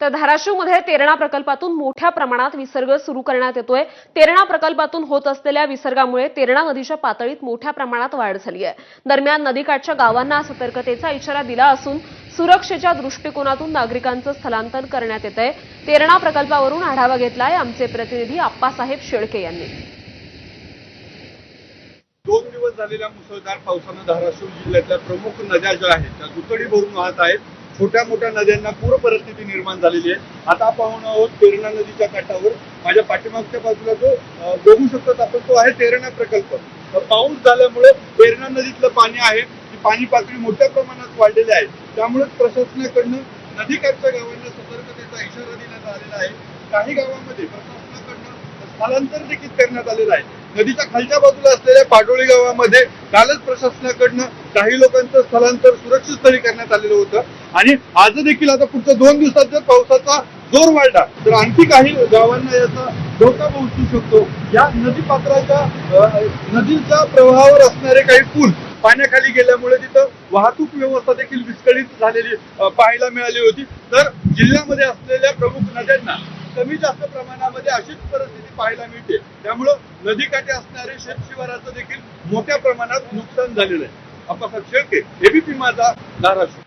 तर धाराशिवमध्ये तेरणा प्रकल्पातून मोठ्या प्रमाणात विसर्ग सुरू करण्यात येतोय. तेरणा प्रकल्पातून होत असलेल्या विसर्गामुळे तेरणा नदीच्या पातळीत मोठ्या प्रमाणात वाढ झाली आहे. दरम्यान नदीकाठच्या गावांना सतर्कतेचा इशारा दिला असून सुरक्षेच्या दृष्टिकोनातून नागरिकांचं स्थलांतर करण्यात येत आहे तेरणा प्रकल्पावरून आढावा घेतलाय आमचे प्रतिनिधी आप्पासाहेब शेळके यांनी. दोन दिवस झालेल्या मुसळधार पावसानं धाराशिव जिल्ह्यातल्या प्रमुख नद्या ज्या आहेत त्या दुतडी भरून वाहत आहेत. छोट्या मोठ्या नद्यांना पूर परिस्थिती निर्माण झालेली आहे. आता पाहून आहोत तेरणा नदीच्या काठावर. माझ्या पाठीमागच्या बाजूला जो बघू शकतो आपण तो आहे तेरणा प्रकल्प. पाऊस झाल्यामुळे तेरणा नदीतलं पाणी आहे. ती पाणी पातळी मोठ्या प्रमाणात वाढलेली आहे. त्यामुळे प्रशासनाकडनं नदीकाठच्या गावांना सतर्कतेचा इशारा देण्यात आलेला आहे. काही गावांमध्ये प्रशासनाकडनं स्थलांतर देखील करण्यात आलेलं आहे. नदीच्या खालच्या बाजूला असलेल्या पाडोळी गावामध्ये कालच प्रशासनाकडनं काही लोकांचं स्थलांतर सुरक्षित स्थळी करण्यात आलेलं होतं. आणि आज देखील आता पुढच्या दोन दिवसात जर पावसाचा जोर वाढला. तर आणखी काही गावांना याचा धोका पोहोचू शकतो. या नदी पात्राच्या नदीच्या प्रवाहावर असणारे काही पूल पाण्याखाली गेल्यामुळे तिथं वाहतूक व्यवस्था देखील विस्कळीत झालेली पाहायला मिळाली होती. तर जिल्ह्यामध्ये असलेल्या प्रमुख नद्यांना कमी जास्त प्रमाणामध्ये अशीच परिस्थिती पाहायला मिळते. त्यामुळं नदीकाठी असणारे शेतशिवाराचं देखील मोठ्या प्रमाणात नुकसान झालेलं आहे. अप्पासाहेब शेळके एबीपी माझा धाराशिव.